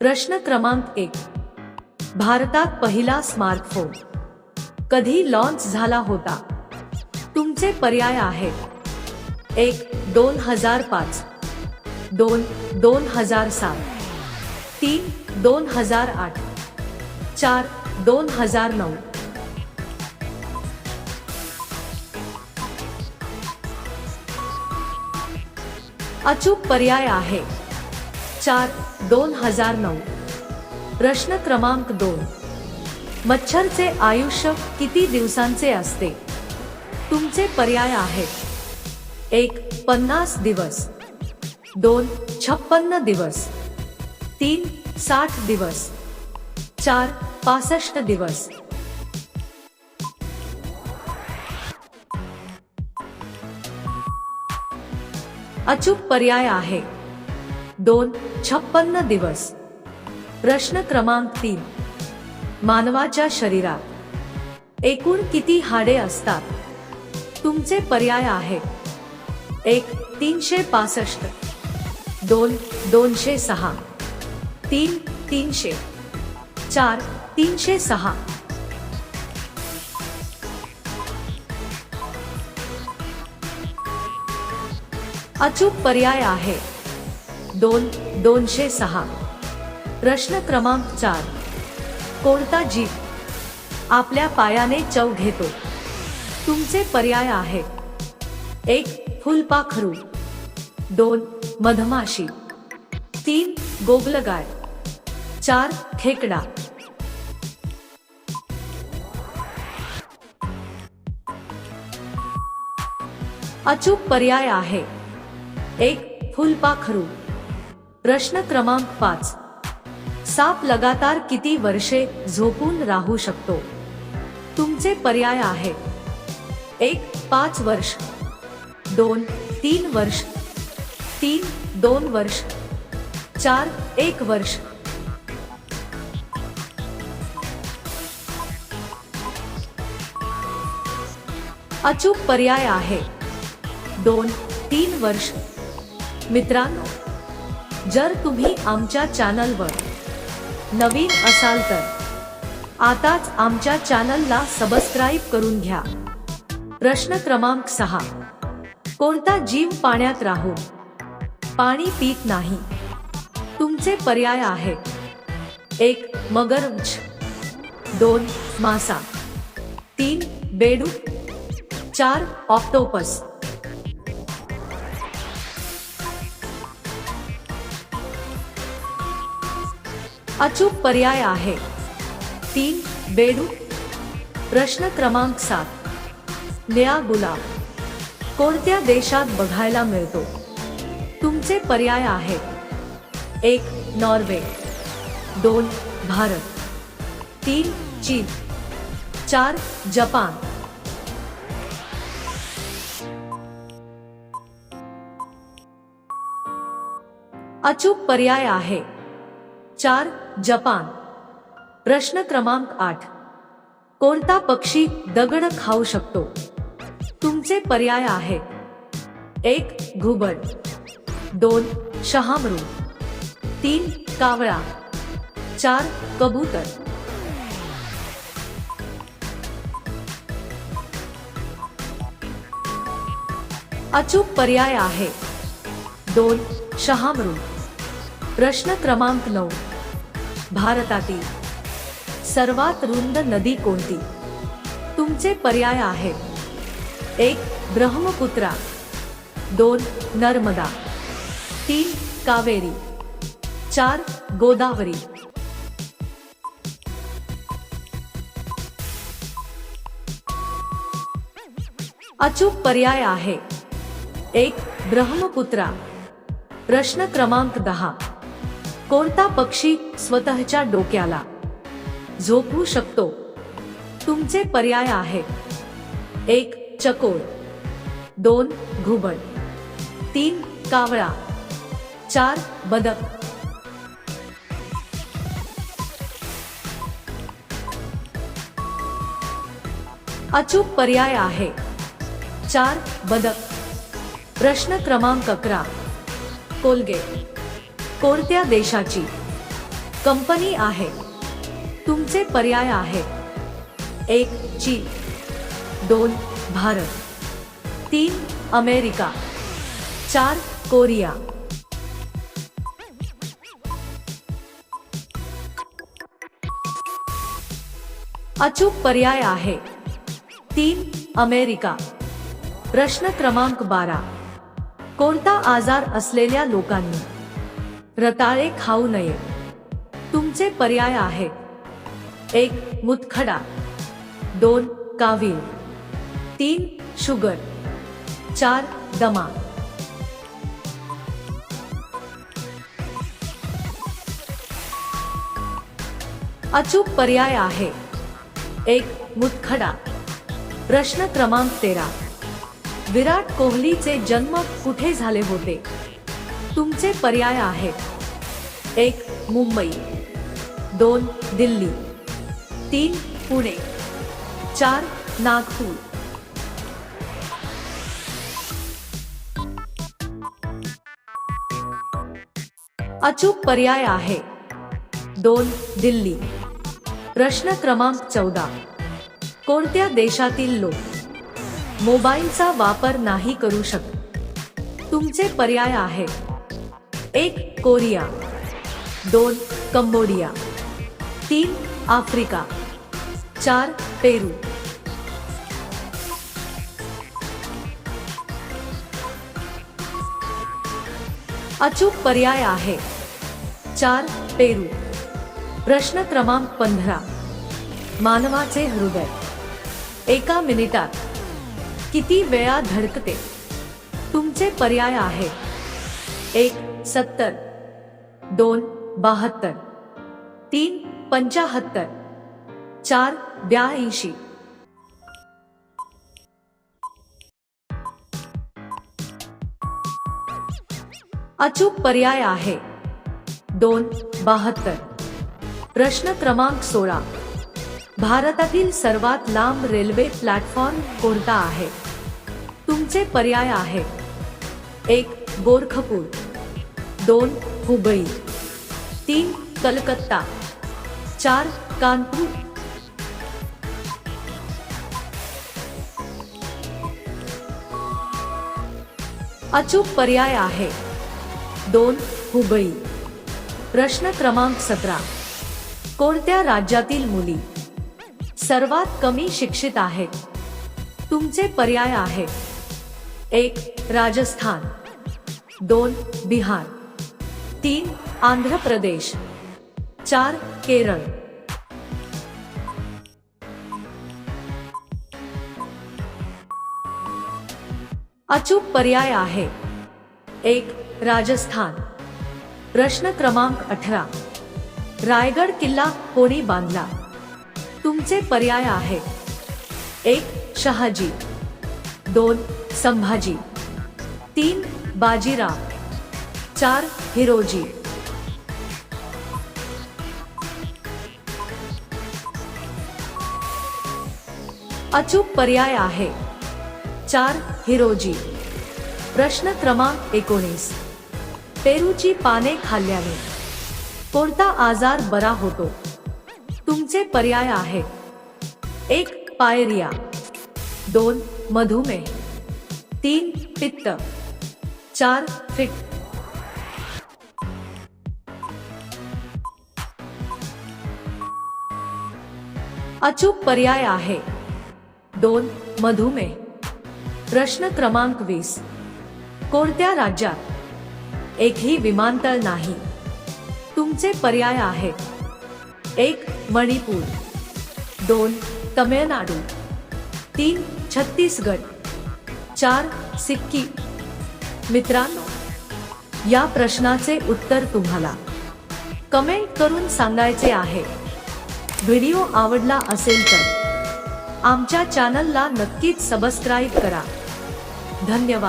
प्रश्न क्रमांक एक. भारतात पहिला स्मार्टफोन कधी लॉन्च झाला होता? तुमचे पर्याय आहेत. एक दोन हजार पाच. दोन दोन हजार सात. तीन दोन हजार आठ. चार दोन हजार नऊ. अचूक पर्याय आहे. चार दोन हजार नऊ. प्रश्न क्रमांक दोन. मच्छरचे आयुष्य किती दिवसांचे असते? तुमचे पर्याय आहेत. एक पन्नास दिवस. दोन छप्पन्न दिवस. तीन साठ दिवस. चार पासष्ट दिवस. अचूक पर्याय आहे. दोन छप्पन्न दिवस. प्रश्न क्रमांक तीन. मानवाच्या शरीरात. एकूण किती हाडे असतात? तुमचे पर्याय आहेत. एक तीनशे पासष्ट. दोन दोनशे सहा. तीन तीनशे. चार तीनशे सहा. अचूक पर्याय आहे. दोन दोनशे सहा. प्रश्न क्रमांक चार. कोणता जीव? आपल्या पायाने चव घेतो. तुमचे पर्याय आहेत. एक फुलपाखरू. दोन मधमाशी. तीन गोगलगाय. चार खेकडा. अचूक पर्याय आहे. एक फुलपाखरू. प्रश्न क्रमांक पाच. साप लगातार किती वर्षे झोपून राहू शकतो? तुमचे पर्याय आहेत. एक पाच वर्ष. दोन तीन वर्ष. तीन दोन वर्ष. चार एक वर्ष. अचूक पर्याय आहे. दोन तीन वर्ष. मित्रांनो जर तुम्ही आमच्या चॅनलवर नवीन असाल तर आताच आमच्या चॅनलला सबस्क्राईब करून घ्या. प्रश्न क्रमांक सहा. कोणता जीव पाण्यात राहून पाणी पीत नाही. तुमचे पर्याय आहेत. एक मगरमच्छ. दोन मासा. तीन बेडू. चार ऑक्टोपस. अचूक पर्याय आहे. तीन बेडूक प्रश्न क्रमांक सात. निळा गुलाब, कोणत्या देशात बघायला मिळतो? तुमचे पर्याय आहेत एक, नॉर्वे. दोन, भारत. तीन, चीन. चार, जपान. अचूक पर्याय आहे. चार, जपान. प्रश्न क्रमांक आठ. कोणता पक्षी दगड खाऊ शकतो? तुमचे पर्याय आहेत. एक, घुबड. दोन, शहामरू. तीन, कावळा. चार, कबूतर. अचूक पर्याय आहे. दोन शहामृग प्रश्न क्रमांक नऊ. भारतातील सर्वात रुंद नदी कोणती? तुमचे पर्याय आहेत. एक ब्रह्मपुत्रा. दोन नर्मदा. तीन कावेरी. चार गोदावरी. अचूक पर्याय आहे. एक ब्रह्मपुत्रा. प्रश्न क्रमांक दहा. कोणता पक्षी स्वतःच्या डोक्याला झोपू शकतो? तुमचे पर्याय आहेत. एक चकोर दोन घुबड. तीन कावळा. चार बदक. अचूक पर्याय आहे. चार बदक. प्रश्न क्रमांक अकरा. कोलगेट. कोणत्या देशाची? कंपनी आहे. तुमचे पर्याय आहेत. एक चीन दोन भारत तीन अमेरिका चार कोरिया. अचूक पर्याय आहे. तीन अमेरिका. प्रश्न क्रमांक बारा. कोणता आजार असलेल्या लोकांनी? रताळे खाऊ नये. तुमचे पर्याय आहेत. एक मुतखडा दोन कावीळ. तीन शुगर. चार दमा. अचूक पर्याय आहे. एक मुतखडा प्रश्न क्रमांक तेरा. विराट कोहलीचे जन्म कुठे झाले होते? तुमचे पर्याय आहेत. एक मुंबई दोन दिल्ली तीन पुणे चार नागपूर. अचूक पर्याय आहे. दोन दिल्ली. प्रश्न क्रमांक चौदा. कोणत्या देशातील लोक मोबाईलचा वापर नाही करू शकत? तुमचे पर्याय आहेत एक कोरिया. दोन कंबोडिया, तीन आफ्रिका, चार पेरू. अचूक पर्याय आहे. चार पेरू. प्रश्न क्रमांक पंधरा. मानवाचे हृदय. एका मिनिटात किती वेळा धडकते? तुमचे पर्याय आहेत एक, सत्तर. दोन बहात्तर. तीन पंचाहत्तर. चार ब्याऐंशी. अचूक पर्याय आहे. दोन बहात्तर. प्रश्न क्रमांक सोळा. भारतातील सर्वात लांब रेल्वे प्लॅटफॉर्म कोणता आहे? तुमचे पर्याय आहेत. एक गोरखपूर. दोन हुबळी. तीन कलकत्ता. चार कानपूर. अचूक पर्याय आहे. दोन हुबळी. प्रश्न क्रमांक सतरा. कोणत्या राज्यातील मुली सर्वात कमी शिक्षित आहेत? तुमचे पर्याय आहेत एक राजस्थान. दोन बिहार. तीन आंध्र प्रदेश, चार केरल। अचूक पर्याय आहे. एक, राजस्थान. प्रश्न क्रमांक अठरा. रायगड किल्ला कोणी बांधला? तुमचे पर्याय आहेत. एक, शहाजी. दोन, संभाजी. तीन, बाजीराव. चार, हिरोजी. अचूक पर्याय आहे. चार हिरोजी. प्रश्न क्रमांक एकोणीस. पेरूची पाने खाल्ल्याने. कोणता आजार बरा होतो? तुमचे पर्याय आहेत. एक पायरिया. दोन मधुमेह. तीन पित्त. चार फिट. अचूक पर्याय आहे. दोन मधुमेह. प्रश्न क्रमांक वीस. कोणत्या राज्यात एकही विमानतळ नाही? तुमचे पर्याय आहेत. एक मणिपूर. दोन तमिळनाडू. तीन छत्तीसगड. चार सिक्की. मित्रांनो या प्रश्नाचे उत्तर तुम्हाला कमेंट करून सांगायचे आहे. व्हिडिओ आवडला असेल तर आमच्या चॅनलला नक्कीच सबस्क्राईब करा. धन्यवाद.